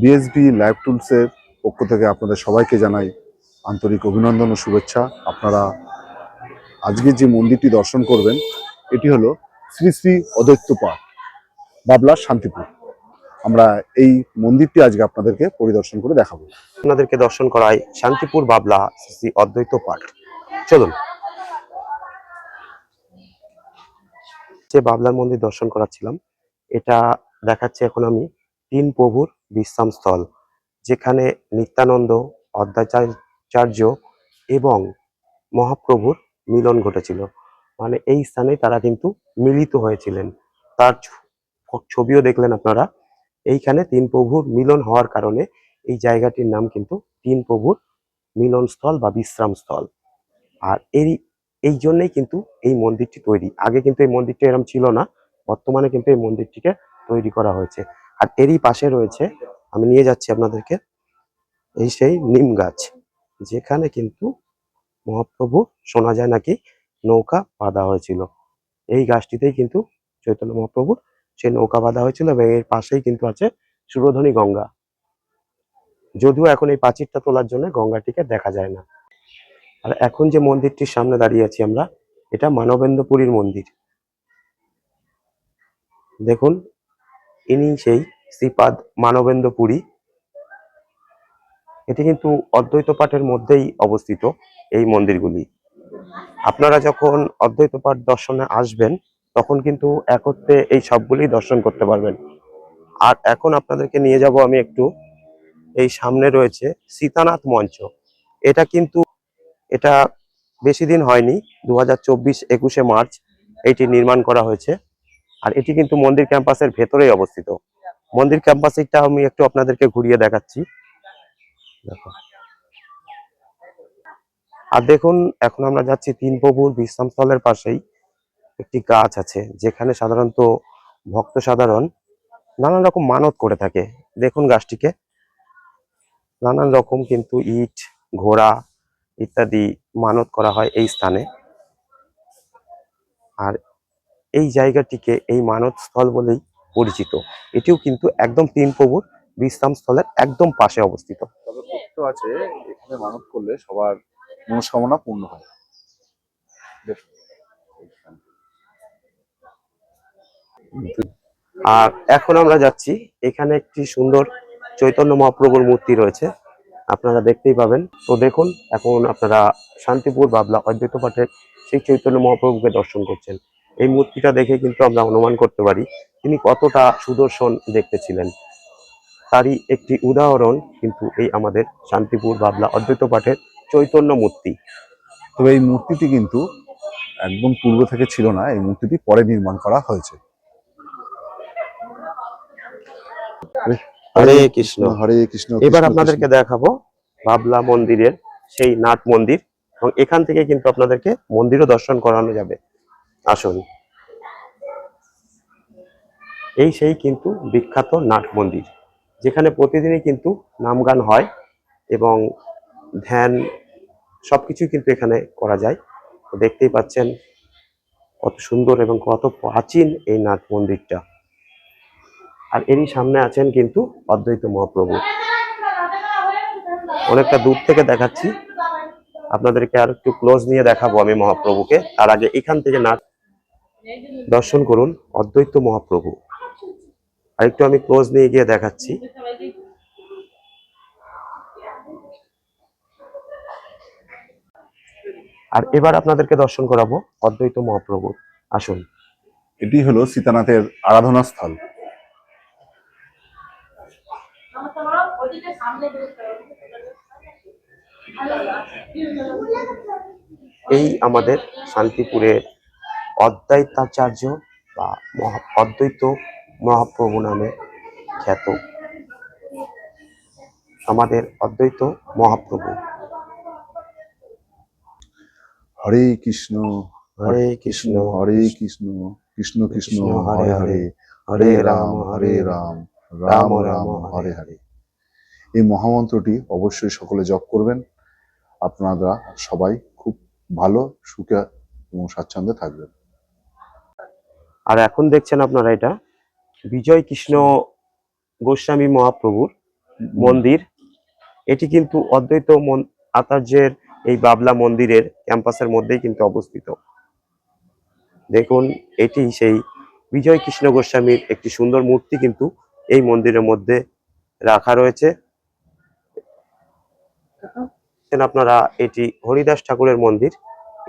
BSB live টুলসের পক্ষ থেকে আপনাদের সবাইকে জানাই আন্তরিক অভিনন্দন ও শুভেচ্ছা। আপনারা আজকে যে মন্দিরটি দর্শন করবেন, এটি হলো শ্রী শ্রী অদ্বৈত পাঠ বাবলা শান্তিপুর। আমরা এই মন্দিরটি আজকে আপনাদেরকে পরিদর্শন করে দেখাবো। আপনাদেরকে দর্শন করাই শান্তিপুর বাবলা শ্রী শ্রী অদ্বৈত পাঠ চলুন। যে বাবলার মন্দির দর্শন করাচ্ছিলাম, এটা দেখাচ্ছে এখন আমি। তিন প্রভুর বিশ্রাম স্থল, যেখানে নিত্যানন্দ অদ্বৈতাচার্য এবং মহাপ্রভুর মিলন ঘটেছিল। মানে এই স্থানে তারা কিন্তু মিলিত হয়েছিলেন। তার ছবিও দেখলেন আপনারা। এইখানে তিন প্রভুর মিলন হওয়ার কারণে এই জায়গাটির নাম কিন্তু তিন প্রভুর মিলনস্থল বা বিশ্রামস্থল আর এই এই জন্যেই কিন্তু এই মন্দিরটি তৈরি। আগে কিন্তু এই মন্দিরটি এরকম ছিল না। বর্তমানে কিন্তু এই মন্দিরটিকে তৈরি করা হয়েছে। আর এরই পাশে রয়েছে, আমি নিয়ে যাচ্ছি আপনাদেরকে, এই সেই নিম গাছ, যেখানে কিন্তু মহাপ্রভু শোনা যায় নাকি নৌকা বাঁধা হয়েছিল। এই গাছটিতেই কিন্তু চৈতন্য মহাপ্রভুর সেই নৌকা বাঁধা হয়েছিল এবং এর পাশেই কিন্তু আছে সুরধনী গঙ্গা। যদিও এখন এই প্রাচীরটা তোলার জন্য গঙ্গাটিকে দেখা যায় না। আর এখন যে মন্দিরটির সামনে দাঁড়িয়ে আছি আমরা, এটা মানবেন্দ্রপুরীর মন্দির। দেখুন ইনি সেই শ্রীপাদ মানবেন্দ্রপুরী এটি কিন্তু অদ্বৈত পাঠের মধ্যেই অবস্থিত এই মন্দিরগুলি। আপনারা যখন অদ্বৈত পাঠ দর্শনে আসবেন, তখন কিন্তু একত্রে এই সবগুলি দর্শন করতে পারবেন। আর এখন আপনাদেরকে নিয়ে যাব আমি একটু। এই সামনে রয়েছে সীতানাথ মঞ্চ। এটা কিন্তু, এটা বেশি দিন হয়নি দু হাজার চব্বিশ একুশে মার্চ এটি নির্মাণ করা হয়েছে। আর এটি কিন্তু মন্দির ক্যাম্পাসের ভেতরেই অবস্থিত। মন্দির ক্যাম্পাসটা আমি একটু আপনাদেরকে ঘুরিয়ে দেখাচ্ছি। দেখো। আর দেখুন, এখন আমরা যাচ্ছি তিন প্রভুর বিশ্রামস্থলের পাশেই একটি গাছ আছে, যেখানে সাধারণত ভক্ত সাধারণ নানান রকম মানত করে থাকে। দেখুন গাছটিকে। নানান রকম কিন্তু ইট, ঘোড়া ইত্যাদি মানত করা হয় এই স্থানে। আর এই জায়গাটিকে এই মানত স্থল বলেই পরিচিত। এটিও কিন্তু একদম তিন প্রভুর বিশ্রাম স্থলের একদম পাশে অবস্থিত। আছে এখানে মানত করলে সবার মনস্কামনা পূর্ণ হয়। আর এখন আমরা যাচ্ছি এখানে একটি সুন্দর চৈতন্য মহাপ্রভুর মূর্তি রয়েছে। আপনারা দেখতেই পাবেন। তো দেখুন এখন আপনারা শান্তিপুর বাবলা অদ্বৈত পাঠের সেই চৈতন্য মহাপ্রভুকে দর্শন করছেন। এই মূর্তিটা দেখে কিন্তু আমরা অনুমান করতে পারি তিনি কতটা সুদর্শন দেখতে ছিলেন তারই একটি উদাহরণ কিন্তু এই আমাদের শান্তিপুর বাবলা অদ্বৈত পাঠের চৈতন্য মূর্তি। তবে এই মূর্তিটি কিন্তু একদম পূর্ব থেকে ছিল না এই মূর্তিটি পরে নির্মাণ করা হয়েছে। হরে কৃষ্ণ। হরে কৃষ্ণ এবার আপনাদেরকে দেখাবো বাবলা মন্দিরের সেই নাট মন্দির এবং এখান থেকে কিন্তু আপনাদেরকে মন্দিরও দর্শন করানো যাবে। আসুন। এই সেই কিন্তু বিখ্যাত নাট মন্দির, যেখানে প্রতিদিনই কিন্তু নাম গান হয় এবং ধ্যান সবকিছু কিন্তু এখানে করা যায়। তো দেখতেই পাচ্ছেন কত সুন্দর এবং কত প্রাচীন এই নাট মন্দিরটা। আর এরই সামনে আছেন কিন্তু অদ্বৈত মহাপ্রভু। অনেকটা দূর থেকে দেখাচ্ছি। আপনাদেরকে আর একটু ক্লোজ নিয়ে দেখাবো আমি মহাপ্রভুকে। তার আগে এখান থেকে নাট দর্শন করুন অদ্বৈত মহাপ্রভু। আর একটু আমি ক্লোজ নিয়ে গিয়ে দেখাচ্ছি। আর এবার আপনাদেরকে দর্শন করাবো অদ্বৈত মহাপ্রভু আসুন। এটি হলো সীতানাথের আরাধনা স্থল এই আমাদের শান্তিপুরের অদ্বৈতাচার্য বা অদ্বৈত মহাপ্রভু নামে খ্যাত। আমাদের অদ্বৈত মহাপ্রভু। হরে কৃষ্ণ হরে কৃষ্ণ। হরে কৃষ্ণ কৃষ্ণ কৃষ্ণ হরে হরে হরে। রাম হরে রাম। রাম রাম হরে হরে। এই মহামন্ত্রটি অবশ্যই সকলে জপ করবেন। আপনারা সবাই খুব ভালো সুখে এবং স্বাচ্ছন্দ্যে থাকবেন। আর এখন দেখছেন আপনারা এটা। বিজয় কৃষ্ণ গোস্বামী মহাপ্রভুর মন্দির। এটি কিন্তু অদ্বৈত আচার্যের এই বাবলা মন্দিরের ক্যাম্পাসের মধ্যেই কিন্তু অবস্থিত। দেখুন, এটি সেই বিজয় কৃষ্ণ গোস্বামীর একটি সুন্দর মূর্তি কিন্তু এই মন্দিরের মধ্যে রাখা রয়েছে। আপনারা, এটি হরিদাস ঠাকুরের মন্দির।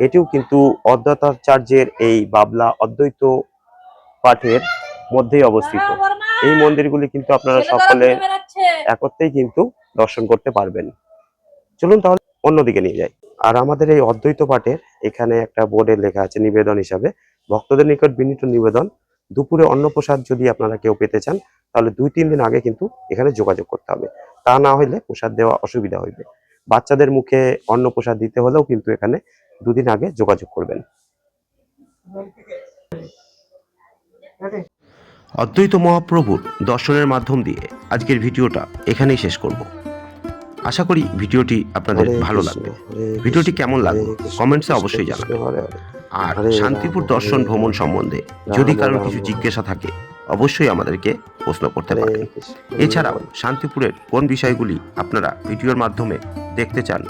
এটিও কিন্তু অদ্বৈতাচার্যের এই বাবলা অদ্বৈত পাঠের মধ্যেই অবস্থিত। এই মন্দিরগুলি কিন্তু আপনারা সকলে একত্রেই কিন্তু দর্শন করতে পারবেন। চলুন তাহলে অন্যদিকে নিয়ে যাই। আর আমাদের এই অদ্বৈত পাঠের এখানে একটা বোর্ডে লেখা আছে নিবেদন হিসাবে। ভক্তদের নিকট বিনীত নিবেদন দুপুরে অন্নপ্রসাদ যদি আপনারা কেউ পেতে চান তাহলে দুই তিন দিন আগে কিন্তু এখানে যোগাযোগ করতে হবে। তা না হলে প্রসাদ দেওয়া অসুবিধা হইবে। বাচ্চাদের মুখে অন্নপ্রসাদ দিতে হলেও কিন্তু এখানে দুদিন আগে যোগাযোগ করবেন। অদ্বৈত মহাপ্রভুর দর্শনের মাধ্যম দিয়ে আজকের ভিডিওটা এখানেই শেষ করব। আশা করি ভিডিওটি আপনাদের ভালো লাগবে। ভিডিওটি কেমন লাগবে কমেন্টসে অবশ্যই জানাবেন। আর শান্তিপুর দর্শন ভ্রমণ সম্বন্ধে যদি কারোর কিছু জিজ্ঞাসা থাকে অবশ্যই আমাদেরকে প্রশ্ন করতে পারেন। এছাড়াও শান্তিপুরের কোন বিষয়গুলি আপনারা ভিডিওর মাধ্যমে দেখতে চান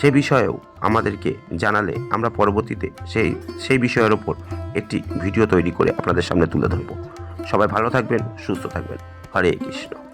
সে বিষয়েও আমাদেরকে জানালে আমরা পরবর্তীতে সেই সেই বিষয়ের ওপর একটি ভিডিও তৈরি করে আপনাদের সামনে তুলে ধরব। সবাই ভালো থাকবেন, সুস্থ থাকবেন। হরে কৃষ্ণ।